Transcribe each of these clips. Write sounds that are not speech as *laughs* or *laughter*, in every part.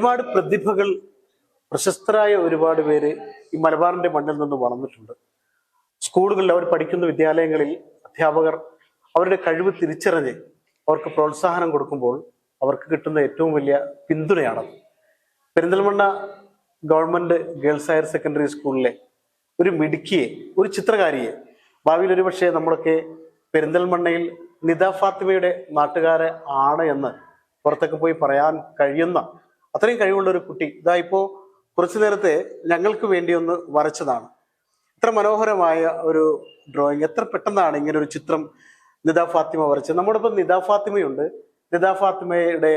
ഒരുപാട് പ്രതിഭകൾ പ്രശസ്തരായ ഒരുപാട് പേര് ഈ മലബാറിന്റെ മണ്ണിൽ നിന്ന് വളർന്നിട്ടുണ്ട്. സ്കൂളുകളിൽ അവർ പഠിക്കുന്ന വിദ്യാലയങ്ങളിൽ അധ്യാപകർ അവരുടെ കഴിവ് തിരിച്ചറിഞ്ഞ് അവർക്ക് പ്രോത്സാഹനം കൊടുക്കുമ്പോൾ അവർക്ക് കിട്ടുന്ന ഏറ്റവും വലിയ പിന്തുണയാണത്. Perinthalmanna government girls higher secondary സ്കൂളിലെ ഒരു മിടുക്കിയെ ഒരു ചിത്രകാരിയെ ഭാവിയിൽ ഒരുപക്ഷെ നമ്മളൊക്കെ പെരിന്തൽമണ്ണയിൽ നിത ഫാത്തിമയുടെ നാട്ടുകാരെ ആണ് എന്ന് പുറത്തൊക്കെ പോയി പറയാൻ കഴിയുന്ന അത്രയും കഴിവുള്ള ഒരു കുട്ടി ഇതാ ഇപ്പോ കുറച്ചു നേരത്തെ ഞങ്ങൾക്ക് വേണ്ടി ഒന്ന് വരച്ചതാണ്. ഇത്ര മനോഹരമായ ഒരു ഡ്രോയിങ് എത്ര പെട്ടെന്നാണ് ഇങ്ങനെ ഒരു ചിത്രം നിദ ഫാത്തിമ വരച്ചത്? നമ്മുടെ ഇപ്പം നിദ ഫാത്തിമയുണ്ട്. നിദ ഫാത്തിമയുടെ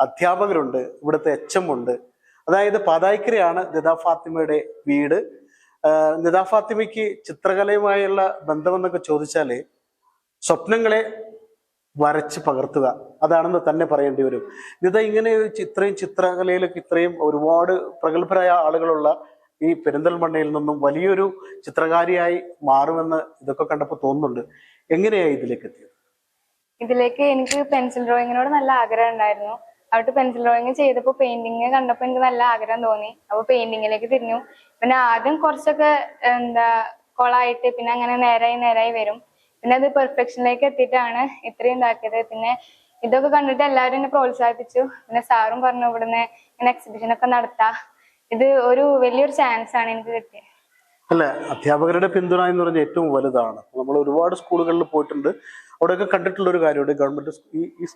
അധ്യാപകരുണ്ട്. ഇവിടുത്തെ എച്ച് ഉണ്ട് അതായത് പാതായിക്കരയാണ് നിദ ഫാത്തിമയുടെ വീട്. നിദ ഫാത്തിമയ്ക്ക് ചിത്രകലയുമായുള്ള ബന്ധമെന്നൊക്കെ ചോദിച്ചാൽ സ്വപ്നങ്ങളെ വരച്ച് പകർത്തുക. അതാണെന്ന് തന്നെ പറയേണ്ടി വരും. നിത ഇങ്ങനെ ഇത്രയും ചിത്രകലയിലൊക്കെ ഇത്രയും ഒരുപാട് പ്രഗത്ഭരായ ആളുകളുള്ള ഈ പെരിന്തൽമണ്ണയിൽ നിന്നും വലിയൊരു ചിത്രകാരിയായി മാറുമെന്ന് ഇതൊക്കെ കണ്ടപ്പോൾ തോന്നുന്നുണ്ട്. എങ്ങനെയായി ഇതിലേക്ക് എത്തിയത്? ഇതിലേക്ക് എനിക്ക് പെൻസിൽ ഡ്രോയിങ്ങിനോട് നല്ല ആഗ്രഹം ഉണ്ടായിരുന്നു. അവിടെ പെൻസിൽ ഡ്രോയിങ് ചെയ്തപ്പോൾ പെയിന്റിങ് കണ്ടപ്പോൾ എനിക്ക് നല്ല ആഗ്രഹം തോന്നി. അപ്പോൾ പെയിന്റിങ്ങിലേക്ക് തിരിഞ്ഞു. പിന്നെ ആദ്യം കുറച്ചൊക്കെ എന്താ കൊളായിട്ട് പിന്നെ അങ്ങനെ നേരായി നേരായി വരും. പിന്നെ അത് പെർഫെക്ഷനിലേക്ക് എത്തിയിട്ടാണ് ഇത്രയും ഇതാക്കിയത്. പിന്നെ ഇതൊക്കെ കണ്ടിട്ട് എല്ലാവരും എന്നെ പ്രോത്സാഹിപ്പിച്ചു. പിന്നെ സാറും പറഞ്ഞു ഇവിടുന്ന് ഇങ്ങനെ എക്സിബിഷൻ ഒക്കെ നടത്താം. ഇത് ഒരു വലിയൊരു ചാൻസ് ആണ് എനിക്ക് കിട്ടിയത് അല്ല അധ്യാപകരുടെ പിന്തുണ എന്ന് പറഞ്ഞാൽ ഏറ്റവും വലുതാണ്. നമ്മൾ ഒരുപാട് സ്കൂളുകളിൽ പോയിട്ടുണ്ട്. അവിടെയൊക്കെ കണ്ടിട്ടുള്ള ഒരു കാര്യമുണ്ട്. ഗവൺമെന്റ് ഈ ഈ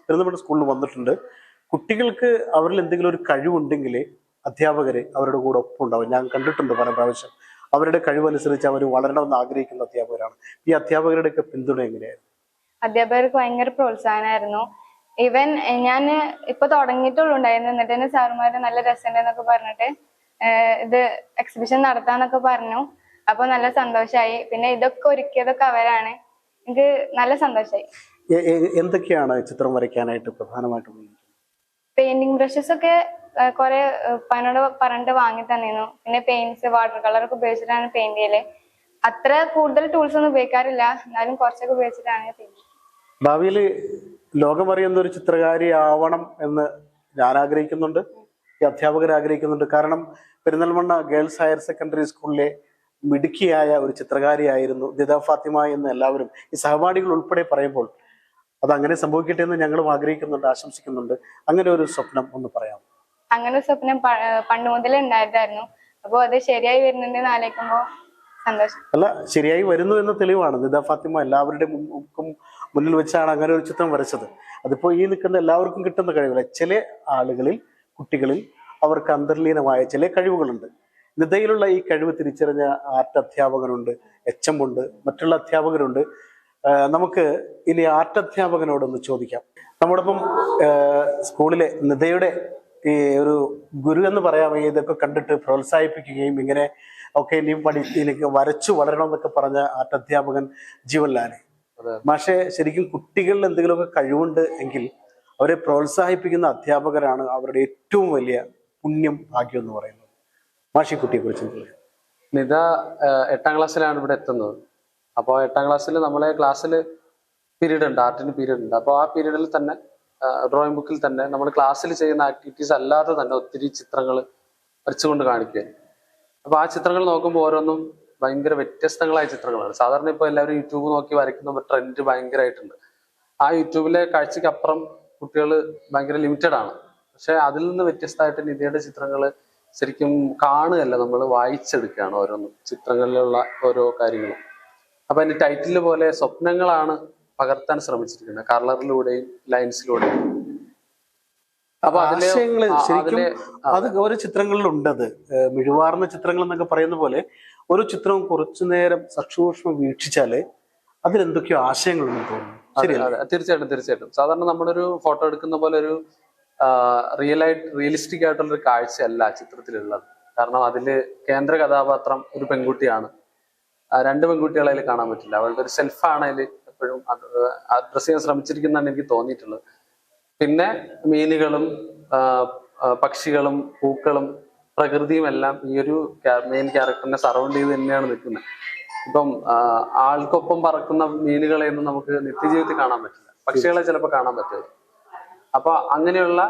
സ്കൂളിൽ വന്നിട്ടുണ്ട്. കുട്ടികൾക്ക് അവരിൽ എന്തെങ്കിലും ഒരു കഴിവുണ്ടെങ്കിൽ അധ്യാപകരെ അവരുടെ കൂടെ ഒപ്പം ഉണ്ടാവും ഞാൻ കണ്ടിട്ടുണ്ട് പല പ്രാവശ്യം. അവരുടെ കഴിവനുസരിച്ച് അവർ വളരണമെന്ന് ആഗ്രഹിക്കുന്ന അധ്യാപകരാണ്. ഈ അധ്യാപകരുടെയൊക്കെ പിന്തുണ എങ്ങനെയായിരുന്നു? അധ്യാപകർക്ക് ഭയങ്കര പ്രോത്സാഹനമായിരുന്നു. ഈവൻ ഞാൻ ഇപ്പൊ തുടങ്ങിയിട്ടുള്ളൂ ഉണ്ടായിരുന്നു. എന്നിട്ട് തന്നെ സാറുമാര് നല്ല രസമുണ്ടെന്നൊക്കെ പറഞ്ഞിട്ട് ഇത് എക്സിബിഷൻ നടത്താന്നൊക്കെ പറഞ്ഞു. അപ്പൊ നല്ല സന്തോഷമായി പിന്നെ ഇതൊക്കെ ഒരുക്കിയതൊക്കെ അവരാണ്. എനിക്ക് നല്ല എ- എന്തൊക്കെയാണ് ചിത്രം വരയ്ക്കാനായിട്ട് പ്രധാനമായിട്ടും പെയിന്റിങ് പെയിന്റിംഗ് ബ്രഷസ് ഒക്കെ കുറെ പനോട് പറഞ്ഞിട്ട് വാങ്ങി തന്നിരുന്നു. പിന്നെ പെയിന്റ്സ് വാട്ടർ കളർ ഒക്കെ ഉപയോഗിച്ചിട്ടാണ് പെയിന്റ് ചെയ്യൽ. അത്ര കൂടുതൽ ടൂൾസ് ഒന്നും ഉപയോഗിക്കാറില്ല. എന്നാലും കുറച്ചൊക്കെ ഉപയോഗിച്ചിട്ടാണ് പെയിന്റ് ലോകമറിയുന്ന ഒരു ചിത്രകാരി ആവണം എന്ന് ഞാൻ ആഗ്രഹിക്കുന്നുണ്ട്. ഈ അധ്യാപകർ ആഗ്രഹിക്കുന്നുണ്ട്. കാരണം പെരിന്തൽമണ്ണ ഗേൾസ് ഹയർ സെക്കൻഡറി സ്കൂളിലെ മിടുക്കിയായ ഒരു ചിത്രകാരിയായിരുന്നു ദിദ ഫാത്തിമ എന്ന് എല്ലാവരും ഈ സഹപാഠികൾ ഉൾപ്പെടെ പറയുമ്പോൾ. അത് അങ്ങനെ സംഭവിക്കട്ടെ എന്ന് ഞങ്ങളും ആഗ്രഹിക്കുന്നുണ്ട് ആശംസിക്കുന്നുണ്ട്. അങ്ങനെ ഒരു സ്വപ്നം ഒന്ന് പറയാം അങ്ങനെ സ്വപ്നം പണ്ട് മുതലേ ഉണ്ടായതായിരുന്നു അപ്പോൾ അത് ശരിയായി വരുന്നുണ്ട് ആലോചിക്കുമ്പോ സന്തോഷം. അല്ല ശരിയായി വരുന്നു എന്ന തെളിവാണ്. നിദ ഫാത്തിമ എല്ലാവരുടെയും മുന്നിൽ വെച്ചാണ് അങ്ങനെ ഒരു ചിത്രം വരച്ചത്. അതിപ്പോ ഈ നിൽക്കുന്ന എല്ലാവർക്കും കിട്ടുന്ന കഴിവില്ല ചില ആളുകളിൽ കുട്ടികളിൽ അവർക്ക് അന്തർലീനമായ ചില കഴിവുകളുണ്ട്. നിതയിലുള്ള ഈ കഴിവ് തിരിച്ചറിഞ്ഞ ആർട്ട് അധ്യാപകനുണ്ട് എച്ച് എം ഉണ്ട് മറ്റുള്ള അധ്യാപകരുണ്ട്. നമുക്ക് ഇനി ആർട്ട് അധ്യാപകനോടൊന്ന് ചോദിക്കാം. നമ്മോടൊപ്പം സ്കൂളിലെ നിതയുടെ ഈ ഒരു ഗുരു എന്ന് പറയാം ഇതൊക്കെ കണ്ടിട്ട് പ്രോത്സാഹിപ്പിക്കുകയും ഇങ്ങനെ ഒക്കെ ഇനിയും പഠി എനിക്ക് വരച്ചു വളരണം എന്നൊക്കെ പറഞ്ഞ ആർട്ട് അധ്യാപകൻ ജീവൻലാലെ പക്ഷെ പക്ഷേ ശരിക്കും കുട്ടികളിൽ എന്തെങ്കിലുമൊക്കെ കഴിവുണ്ട് എങ്കിൽ അവരെ പ്രോത്സാഹിപ്പിക്കുന്ന അധ്യാപകരാണ് അവരുടെ ഏറ്റവും വലിയ പുണ്യം ഭാഗ്യം എന്ന് പറയുന്നത്. മാഷിക്കുട്ടിയെ കുറിച്ച് നിത എട്ടാം ക്ലാസ്സിലാണ് ഇവിടെ എത്തുന്നത്. അപ്പോൾ എട്ടാം ക്ലാസ്സിൽ നമ്മളെ ക്ലാസ്സിൽ പീരീഡ് ഉണ്ട് ആർട്ടിന് പീരീഡ് ഉണ്ട്. അപ്പോൾ ആ പീരീഡിൽ തന്നെ ഡ്രോയിങ് ബുക്കിൽ തന്നെ നമ്മൾ ക്ലാസ്സിൽ ചെയ്യുന്ന ആക്ടിവിറ്റീസ് അല്ലാതെ തന്നെ ഒത്തിരി ചിത്രങ്ങൾ വരച്ചുകൊണ്ട് കാണിക്കുക. അപ്പോൾ ആ ചിത്രങ്ങൾ നോക്കുമ്പോൾ ഓരോന്നും ഭയങ്കര വ്യത്യസ്തങ്ങളായ ചിത്രങ്ങളാണ്. സാധാരണ ഇപ്പോൾ എല്ലാവരും യൂട്യൂബ് നോക്കി വരയ്ക്കുന്ന ട്രെൻഡ് ഭയങ്കരമായിട്ടുണ്ട് ആ യൂട്യൂബിലെ കാഴ്ചയ്ക്ക് അപ്പുറം കുട്ടികൾ ഭയങ്കര ലിമിറ്റഡ് ആണ്. പക്ഷെ അതിൽ നിന്ന് വ്യത്യസ്തമായിട്ട് നിധിയുടെ ചിത്രങ്ങൾ ശരിക്കും കാണുകയല്ല നമ്മൾ വായിച്ചെടുക്കുകയാണ് ഓരോന്നും ചിത്രങ്ങളിലുള്ള ഓരോ കാര്യങ്ങളും. അപ്പൊ അതിന്റെ ടൈറ്റിൽ പോലെ സ്വപ്നങ്ങളാണ് പകർത്താൻ ശ്രമിച്ചിരിക്കുന്നത് കളറിലൂടെയും ലൈൻസിലൂടെയും. അപ്പൊ ആശയങ്ങൾ ആശയങ്ങൾ ശരിക്കും അത് ഓരോ ചിത്രങ്ങളിലുണ്ട് അത് ഏഹ് മിഴിവാർന്ന ചിത്രങ്ങൾ എന്നൊക്കെ പറയുന്ന പോലെ ഒരു ചിത്രവും കുറച്ചു നേരം സക്ഷൂക്ഷ്മം വീക്ഷിച്ചാൽ അതിലെന്തൊക്കെയോ ആശയങ്ങളുണ്ടെന്ന് തോന്നുന്നു. തീർച്ചയായിട്ടും തീർച്ചയായിട്ടും. സാധാരണ നമ്മളൊരു ഫോട്ടോ എടുക്കുന്ന പോലെ ഒരു റിയൽ ആയിട്ട് റിയലിസ്റ്റിക് ആയിട്ടുള്ള ഒരു കാഴ്ചയല്ല ചിത്രത്തിലുള്ളത്. കാരണം അതിൽ കേന്ദ്ര കഥാപാത്രം ഒരു പെൺകുട്ടിയാണ്. രണ്ട് പെൺകുട്ടികളെ കാണാൻ പറ്റില്ല. അവളുടെ ഒരു സെൽഫാണ് അതിൽ എപ്പോഴും അഡ്രസ് ചെയ്യാൻ ശ്രമിച്ചിരിക്കുന്നതാണ് എനിക്ക് തോന്നിയിട്ടുള്ളത്. പിന്നെ മീനുകളും പക്ഷികളും പൂക്കളും പ്രകൃതിയും എല്ലാം ഈ ഒരു മെയിൻ ക്യാരക്ടറിനെ സറൗണ്ട് ചെയ്ത് തന്നെയാണ് നിൽക്കുന്നത്. ഇപ്പം ആൾക്കൊപ്പം പറക്കുന്ന മീനുകളെയൊന്നും നമുക്ക് നിത്യജീവിതത്തിൽ കാണാൻ പറ്റില്ല. പക്ഷികളെ ചിലപ്പോൾ കാണാൻ പറ്റില്ല. അപ്പൊ അങ്ങനെയുള്ള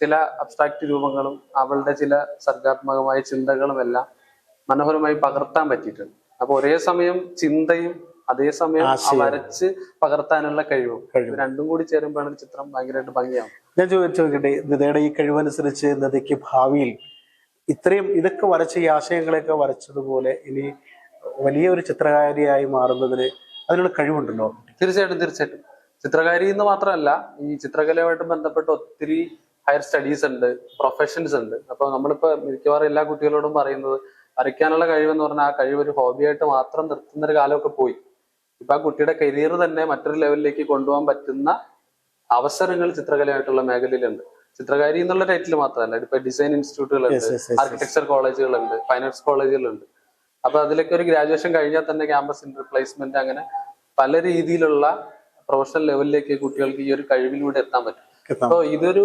ചില അബ്സ്ട്രാക്ട് രൂപങ്ങളും അവളുടെ ചില സർഗാത്മകമായ ചിന്തകളും എല്ലാം മനോഹരമായി പകർത്താൻ പറ്റിയിട്ടുണ്ട്. അപ്പൊ ഒരേ സമയം ചിന്തയും അതേസമയം. വരച്ച് പകർത്താനുള്ള കഴിവും. രണ്ടും കൂടി ചേരുമ്പോഴാണ് ഒരു ചിത്രം ഭയങ്കരമായിട്ട് ഭംഗിയാവും ഞാൻ ചോദിച്ചു നോക്കട്ടെ നിതയുടെ ഈ കഴിവനുസരിച്ച് നിതയ്ക്ക് ഭാവിയിൽ ഇത്രയും ഇതൊക്കെ വരച്ച ഈ ആശയങ്ങളെയൊക്കെ വരച്ചതുപോലെ ഇനി വലിയ ഒരു ചിത്രകാരിയായി മാറുന്നതിന് അതിനുള്ള കഴിവുണ്ടല്ലോ? തീർച്ചയായിട്ടും തീർച്ചയായിട്ടും. ചിത്രകാരി എന്ന് മാത്രമല്ല ഈ ചിത്രകലയുമായിട്ട് ബന്ധപ്പെട്ട് ഒത്തിരി ഹയർ സ്റ്റഡീസ് ഉണ്ട് പ്രൊഫഷൻസ് ഉണ്ട്. അപ്പൊ നമ്മളിപ്പോ മിക്കവാറും എല്ലാ കുട്ടികളോടും പറയുന്നത് വരയ്ക്കാനുള്ള കഴിവെന്ന് പറഞ്ഞാൽ ആ കഴിവ് ഒരു ഹോബിയായിട്ട് മാത്രം നിർത്തുന്ന ഒരു കാലമൊക്കെ പോയി. ഇപ്പൊ ആ കുട്ടിയുടെ കരിയർ തന്നെ മറ്റൊരു ലെവലിലേക്ക് കൊണ്ടുപോകാൻ പറ്റുന്ന അവസരങ്ങൾ ചിത്രകലയായിട്ടുള്ള മേഖലയിലുണ്ട്. ചിത്രകാരി എന്നുള്ള ടൈറ്റിൽ മാത്രമല്ല ഇപ്പൊ ഡിസൈൻ ഇൻസ്റ്റിറ്റ്യൂട്ടുകളുണ്ട് ആർക്കിടെക്ചർ കോളേജുകളുണ്ട് ഫൈൻ ആർട്സ് കോളേജുകളുണ്ട് അപ്പൊ അതിലൊക്കെ ഒരു ഗ്രാജുവേഷൻ കഴിഞ്ഞാൽ തന്നെ ക്യാമ്പസ് റിപ്ലേസ്മെന്റ് പ്ലേസ്മെന്റ് അങ്ങനെ പല രീതിയിലുള്ള പ്രൊഫഷണൽ ലെവലിലേക്ക് കുട്ടികൾക്ക് ഈ ഒരു കഴിവിലൂടെ എത്താൻ പറ്റും. അപ്പോൾ അപ്പൊ ഇതൊരു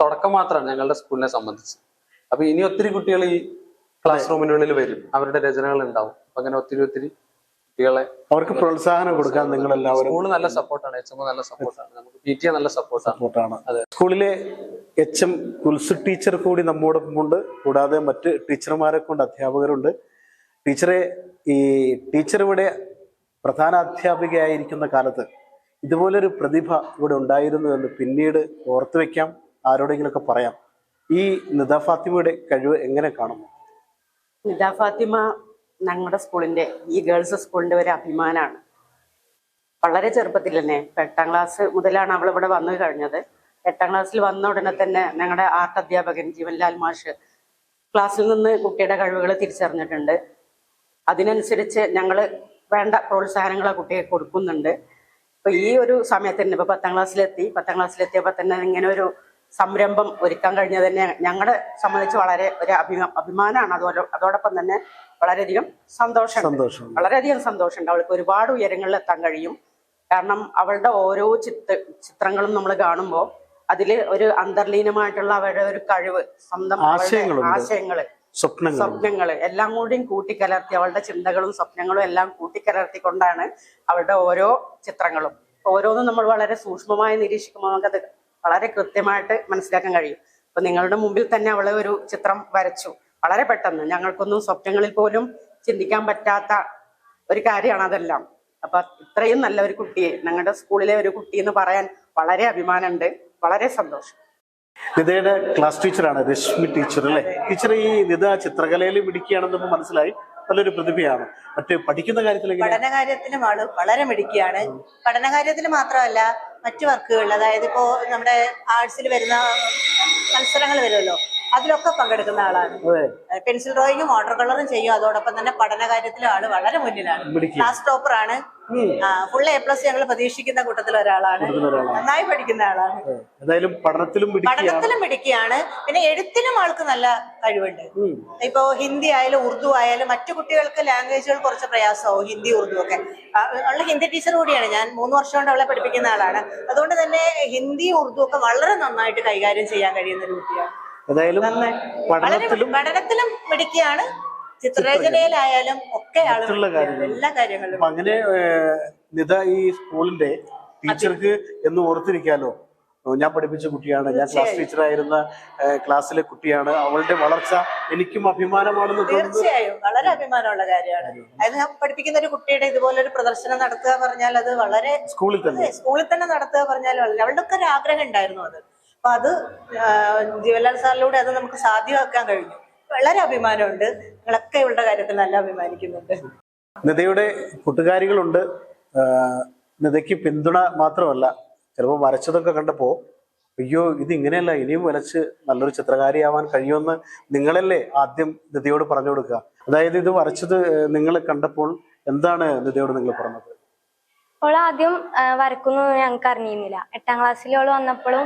തുടക്കം മാത്രമാണ് ഞങ്ങളുടെ സ്കൂളിനെ സംബന്ധിച്ച്. അപ്പൊ ഇനി ഒത്തിരി കുട്ടികൾ ഈ ക്ലാസ് റൂമിനുള്ളിൽ വരും അവരുടെ രചനകൾ ഉണ്ടാവും. അങ്ങനെ ഒത്തിരി ഒത്തിരി കുട്ടികളെ അവർക്ക് പ്രോത്സാഹനം കൊടുക്കാൻ നിങ്ങൾ എല്ലാവരും സ്കൂൾ നല്ല സപ്പോർട്ടാണ്. എച്ച് എം നല്ല സപ്പോർട്ടാണ്. നമുക്ക് പി ടി എ നല്ല സപ്പോർട്ടാണ്. അതെ. സ്കൂളിലെ എച്ച് എം കുൽസു ടീച്ചർ കൂടി നമ്മോടൊപ്പം ഉണ്ട്. കൂടാതെ മറ്റ് ടീച്ചർമാരെ കൊണ്ട് അധ്യാപകരുണ്ട്. ടീച്ചറെ ഈ ടീച്ചർ ഇവിടെ പ്രധാന അധ്യാപികയായിരിക്കുന്ന കാലത്ത് ഇതുപോലൊരു പ്രതിഭ ഇവിടെ ഉണ്ടായിരുന്നു എന്ന് പിന്നീട് ഓർത്തു വെക്കാം. ആരോടെങ്കിലുമൊക്കെ പറയാം. ഈ നിദ ഫാത്തിമയുടെ കഴിവ് എങ്ങനെ കാണുന്നു? നിദ ഫാത്തിമ ഞങ്ങളുടെ സ്കൂളിന്റെ ഈ ഗേൾസ് സ്കൂളിന്റെ ഒരു അഭിമാനമാണ് വളരെ ചെറുപ്പത്തിൽ തന്നെ എട്ടാം ക്ലാസ് മുതലാണ് അവൾ ഇവിടെ വന്നു കഴിഞ്ഞത്. എട്ടാം ക്ലാസ്സിൽ വന്ന ഉടനെ തന്നെ ഞങ്ങളുടെ ആർട്ട് അധ്യാപകൻ ജീവൻലാൽ മാഷ് ക്ലാസ്സിൽ നിന്ന് കുട്ടിയുടെ കഴിവുകൾ തിരിച്ചറിഞ്ഞിട്ടുണ്ട്. അതിനനുസരിച്ച് ഞങ്ങൾ വേണ്ട പ്രോത്സാഹനങ്ങൾ ആ കുട്ടിയെ കൊടുക്കുന്നുണ്ട്. ഇപ്പൊ ഈ ഒരു സമയത്ത് തന്നെ ഇപ്പൊ പത്താം ക്ലാസ്സിലെത്തി പത്താം ക്ലാസ്സിലെത്തിയപ്പോൾ തന്നെ ഇങ്ങനെ ഒരു സംരംഭം ഒരുക്കാൻ കഴിഞ്ഞത് തന്നെ ഞങ്ങളെ സംബന്ധിച്ച് വളരെ ഒരു അഭിമാ അഭിമാനമാണ് അതോടെ അതോടൊപ്പം തന്നെ വളരെയധികം സന്തോഷം സന്തോഷം വളരെയധികം സന്തോഷമുണ്ട്. അവൾക്ക് ഒരുപാട് ഉയരങ്ങളിൽ എത്താൻ കഴിയും. കാരണം അവളുടെ ഓരോ ചിത്ര ചിത്രങ്ങളും നമ്മൾ കാണുമ്പോൾ അതിൽ ഒരു അന്തർലീനമായിട്ടുള്ള അവരുടെ ഒരു കഴിവ് സ്വന്തം. ആശയങ്ങൾ സ്വപ്നങ്ങൾ എല്ലാം കൂടിയും കൂട്ടിക്കലർത്തി അവളുടെ ചിന്തകളും സ്വപ്നങ്ങളും എല്ലാം കൂട്ടിക്കലർത്തിക്കൊണ്ടാണ് അവളുടെ ഓരോ ചിത്രങ്ങളും. ഓരോന്നും നമ്മൾ വളരെ സൂക്ഷ്മമായി നിരീക്ഷിക്കുമ്പോൾ നമുക്കത് വളരെ കൃത്യമായിട്ട് മനസ്സിലാക്കാൻ കഴിയും. അപ്പൊ നിങ്ങളുടെ മുമ്പിൽ തന്നെ അവളെ ഒരു ചിത്രം വരച്ചു. വളരെ പെട്ടെന്ന്. ഞങ്ങൾക്കൊന്നും സ്വപ്നങ്ങളിൽ പോലും ചിന്തിക്കാൻ പറ്റാത്ത ഒരു കാര്യമാണ് അതെല്ലാം. അപ്പൊ ഇത്രയും നല്ല ഒരു കുട്ടിയെ ഞങ്ങളുടെ സ്കൂളിലെ ഒരു കുട്ടി എന്ന് പറയാൻ വളരെ അഭിമാനമുണ്ട്. വളരെ സന്തോഷം. നിതയുടെ ക്ലാസ് ടീച്ചറാണ് രശ്മി ടീച്ചർ അല്ലേ? ടീച്ചർ ഈ നിത ചിത്രകലയിൽ മിടിക്കുകയാണെന്ന് മനസ്സിലായി. നല്ലൊരു പ്രതിഭയാണ്. മറ്റേ പഠിക്കുന്ന കാര്യത്തിൽ പഠന പഠനകാര്യത്തിലും ആൾ വളരെ മിടുക്കിയാണ്. പഠനകാര്യത്തിൽ മാത്രമല്ല മറ്റു വർക്കുകൾ അതായത് ഇപ്പോ നമ്മുടെ ആർട്സിൽ വരുന്ന മത്സരങ്ങൾ വരുമല്ലോ. അതിലൊക്കെ പങ്കെടുക്കുന്ന ആളാണ്. പെൻസിൽ ഡ്രോയിങ്ങും വാട്ടർ കളറും ചെയ്യും. അതോടൊപ്പം തന്നെ പഠന പഠനകാര്യത്തിലും ആൾ വളരെ മുന്നിലാണ്. ക്ലാസ് ടോപ്പറാണ്. ഫുൾ എ പ്ലസ് ഞങ്ങൾ പ്രതീക്ഷിക്കുന്ന കൂട്ടത്തിൽ ഒരാളാണ്. നന്നായി പഠിക്കുന്ന ആളാണ്. എന്തായാലും പഠനത്തിലും പിടിക്കുകയാണ് പഠനത്തിലും മിടുക്കിയാണ്. പിന്നെ എഴുത്തിനും ആൾക്ക് നല്ല കഴിവുണ്ട്. ഇപ്പോ ഹിന്ദി ആയാലും ഉറുദു ആയാലും മറ്റു കുട്ടികൾക്ക് ലാംഗ്വേജുകൾ കുറച്ച് പ്രയാസമാവും ഹിന്ദി ഉറുദു ഒക്കെ. ഉള്ള ഹിന്ദി ടീച്ചർ കൂടിയാണ്. ഞാൻ മൂന്ന് വർഷം കൊണ്ട് അവളെ പഠിപ്പിക്കുന്ന ആളാണ്. അതുകൊണ്ട് തന്നെ ഹിന്ദി ഉറുദു ഒക്കെ വളരെ നന്നായിട്ട് കൈകാര്യം ചെയ്യാൻ കഴിയുന്ന ഒരു കുട്ടിയാണ്. ഏതായാലും പഠനത്തിലും പഠനത്തിലും മിടുക്കിയാണ്. ചിത്രരചനയിലായാലും ഒക്കെ മറ്റുള്ള മിടുക്കിയാണ്. എല്ലാ കാര്യങ്ങളിലും അപ്പൊ അങ്ങനെ ഏഹ്, നിത ഈ സ്കൂളിന്റെ ടീച്ചർക്ക് എന്ന് ഓർത്തിരിക്കാലോ? ഓ, ഞാൻ പഠിപ്പിച്ച കുട്ടിയാണ് ഞാൻ ക്ലാസ് ടീച്ചറായിരുന്ന ഏഹ്, ക്ലാസ്സിലെ കുട്ടിയാണ്. അവളുടെ വളർച്ച എനിക്കും അഭിമാനമാണെന്ന് തീർച്ചയായും. വളരെ അഭിമാനമുള്ള കാര്യമാണ്. അതായത് ഞാൻ പഠിപ്പിക്കുന്ന ഒരു കുട്ടിയുടെ ഇതുപോലൊരു പ്രദർശനം നടത്തുക പറഞ്ഞാൽ അത് വളരെ സ്കൂളിൽ തന്നെ. അതെ, സ്കൂളിൽ തന്നെ നടത്തുക പറഞ്ഞാൽ വളരെ- അവളുടെ ഒക്കെ ഒരു ആഗ്രഹം ഉണ്ടായിരുന്നു അത്. അപ്പൊ അത് ആ, ജീവൻലാൽ സാറിലൂടെ അത് നമുക്ക് സാധ്യമാക്കാൻ കഴിഞ്ഞു. വളരെ അഭിമാനമുണ്ട്. നിങ്ങളൊക്കെ ഇവളുടെ കാര്യത്തിൽ നല്ല അഭിമാനിക്കുന്നുണ്ട്. നിതയുടെ കൂട്ടുകാരികളുണ്ട്. നിതയ്ക്ക് പിന്തുണ മാത്രമല്ല ചിലപ്പോൾ വരച്ചതൊക്കെ കണ്ടപ്പോ അയ്യോ ഇത് ഇങ്ങനെയല്ല ഇനിയും വരച്ച് നല്ലൊരു ചിത്രകാരിയാവാൻ കഴിയുമെന്ന് നിങ്ങളല്ലേ ആദ്യം നിതയോട് പറഞ്ഞു കൊടുക്കുക? അതായത് ഇത് വരച്ചത് നിങ്ങൾ കണ്ടപ്പോൾ എന്താണ് നിതയോട് നിങ്ങൾ പറഞ്ഞത്? ഓൾ ആദ്യം വരക്കുന്നു ഞങ്ങൾക്ക് അറിഞ്ഞിരുന്നില്ല. എട്ടാം ക്ലാസ്സിൽ ഓൾ വന്നപ്പോഴും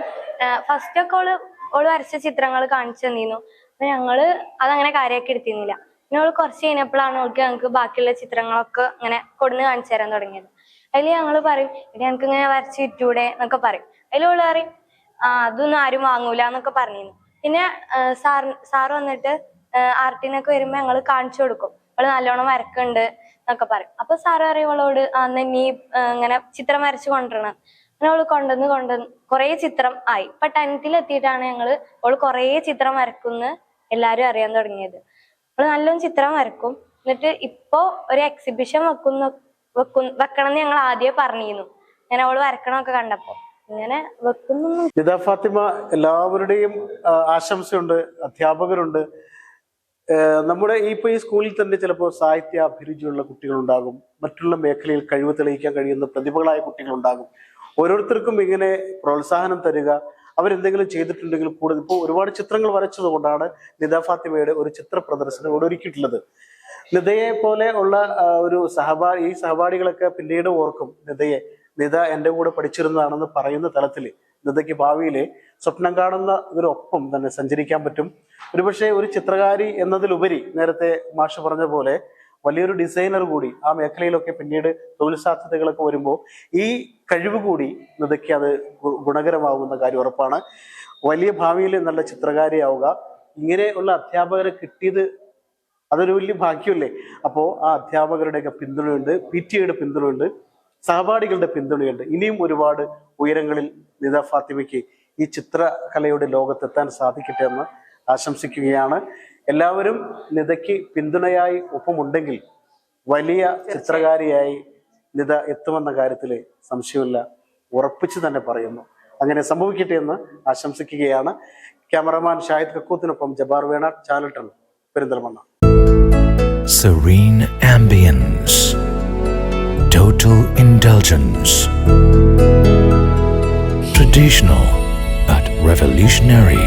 ഫസ്റ്റ് ഒക്കെ ഓൾ ഓൾ വരച്ച ചിത്രങ്ങൾ കാണിച്ചു തന്നിരുന്നു. അപ്പൊ ഞങ്ങൾ അതങ്ങനെ കാര്യമാക്കി എടുത്തിരുന്നില്ല. ഓൾ കുറച്ച് കഴിഞ്ഞപ്പോഴാണ് ഓൾക്ക് ഞങ്ങൾക്ക് ബാക്കിയുള്ള ചിത്രങ്ങളൊക്കെ ഇങ്ങനെ കൊടുന്ന് കാണിച്ചു തരാൻ തുടങ്ങിയത്. അതിൽ ഞങ്ങൾ പറയും എടി ഞങ്ങൾക്ക് ഇങ്ങനെ വരച്ച് വിറ്റൂടെ എന്നൊക്കെ പറയും. അതിലുള്ള പറയും ആ അതൊന്നും ആരും വാങ്ങൂല എന്നൊക്കെ പറഞ്ഞിരുന്നു. പിന്നെ സാർ സാർ വന്നിട്ട് ആർട്ടിനൊക്കെ വരുമ്പോ ഞങ്ങൾ കാണിച്ചു കൊടുക്കും. അവൾ നല്ലോണം വരക്കുന്നുണ്ട് എന്നൊക്കെ പറയും. അപ്പൊ സാറ് പറയും അന്ന് നീ ഇങ്ങനെ ചിത്രം വരച്ച് കൊണ്ടുവരണം അങ്ങനെ അവൾ കൊണ്ടുവന്ന് കൊണ്ടുവന്ന് കുറേ ചിത്രം ആയി. ഇപ്പൊ ടെൻത്തിൽ എത്തിയിട്ടാണ് ഞങ്ങൾ. അവൾ കുറേ ചിത്രം വരക്കുന്ന് എല്ലാരും അറിയാൻ തുടങ്ങിയത്. അവൾ നല്ലോണം ചിത്രം വരക്കും. എന്നിട്ട് ഇപ്പോ ഒരു എക്സിബിഷൻ വെക്കുന്ന വെക്കും വെക്കണം എന്ന് ഞങ്ങൾ ആദ്യമേ പറഞ്ഞിരുന്നു. ഞാൻ അവൾ വരക്കണമൊക്കെ കണ്ടപ്പോ. ഇങ്ങനെ വെക്കുന്നു *laughs* ഫാത്തിമ എല്ലാവരുടെയും ആശംസയുണ്ട് അധ്യാപകരുണ്ട്. നമ്മുടെ ഇപ്പൊ ഈ സ്കൂളിൽ തന്നെ ചിലപ്പോൾ സാഹിത്യ അഭിരുചിയുള്ള കുട്ടികളുണ്ടാകും. മറ്റുള്ള മേഖലയിൽ കഴിവ് തെളിയിക്കാൻ കഴിയുന്ന പ്രതിഭകളായ കുട്ടികളുണ്ടാകും. ഓരോരുത്തർക്കും ഇങ്ങനെ പ്രോത്സാഹനം തരിക അവരെന്തെങ്കിലും ചെയ്തിട്ടുണ്ടെങ്കിൽ കൂടുതൽ. ഇപ്പോൾ ഒരുപാട് ചിത്രങ്ങൾ വരച്ചത് കൊണ്ടാണ് നിത ഫാത്തിമയുടെ ഒരു ചിത്ര പ്രദർശനം ഇവിടെ ഒരുക്കിയിട്ടുള്ളത്. നിതയെ പോലെ ഉള്ള ഒരു സഹപാ ഈ സഹപാഠികളൊക്കെ പിന്നീട് ഓർക്കും നിതയെ നിത എന്റെ കൂടെ പഠിച്ചിരുന്നതാണെന്ന് പറയുന്ന തലത്തിൽ നിതയ്ക്ക് ഭാവിയിൽ സ്വപ്നം കാണുന്ന ഇതിനൊപ്പം തന്നെ സഞ്ചരിക്കാൻ പറ്റും. ഒരുപക്ഷെ ഒരു ചിത്രകാരി എന്നതിലുപരി നേരത്തെ മാഷ് പറഞ്ഞ പോലെ വലിയൊരു ഡിസൈനർ കൂടി ആ മേഖലയിലൊക്കെ പിന്നീട് തൊഴിൽ സാധ്യതകളൊക്കെ വരുമ്പോൾ ഈ കഴിവ് കൂടി നിതയ്ക്ക് അത് ഗുണകരമാകുന്ന കാര്യം ഉറപ്പാണ്. വലിയ ഭാവിയിൽ നല്ല ചിത്രകാരിയാവുക. ഇങ്ങനെയുള്ള അധ്യാപകരെ കിട്ടിയത് അതൊരു വലിയ ഭാഗ്യമല്ലേ? അപ്പോൾ ആ അധ്യാപകരുടെയൊക്കെ പിന്തുണയുണ്ട് പി ടി എയുടെ പിന്തുണയുണ്ട് സഹപാഠികളുടെ പിന്തുണയുണ്ട്. ഇനിയും ഒരുപാട് ഉയരങ്ങളിൽ നിത ഫാത്തിമയ്ക്ക് ഈ ചിത്രകലയുടെ ലോകത്തെത്താൻ സാധിക്കട്ടെ എന്ന് ആശംസിക്കുകയാണ്. എല്ലാവരും നിതയ്ക്ക് പിന്തുണയായി ഒപ്പമുണ്ടെങ്കിൽ വലിയ ചിത്രകാരിയായി നിത എത്തുമെന്ന കാര്യത്തിൽ സംശയമില്ല. ഉറപ്പിച്ചു തന്നെ പറയുന്നു. അങ്ങനെ സംഭവിക്കട്ടെ എന്ന് ആശംസിക്കുകയാണ്. ക്യാമറമാൻ ഷാഹിദ് കക്കൂത്തിനൊപ്പം ജബാർ വേണ ചാലട്ടൺ Perinthalmanna. Serene ambience, total indulgence, traditional but revolutionary,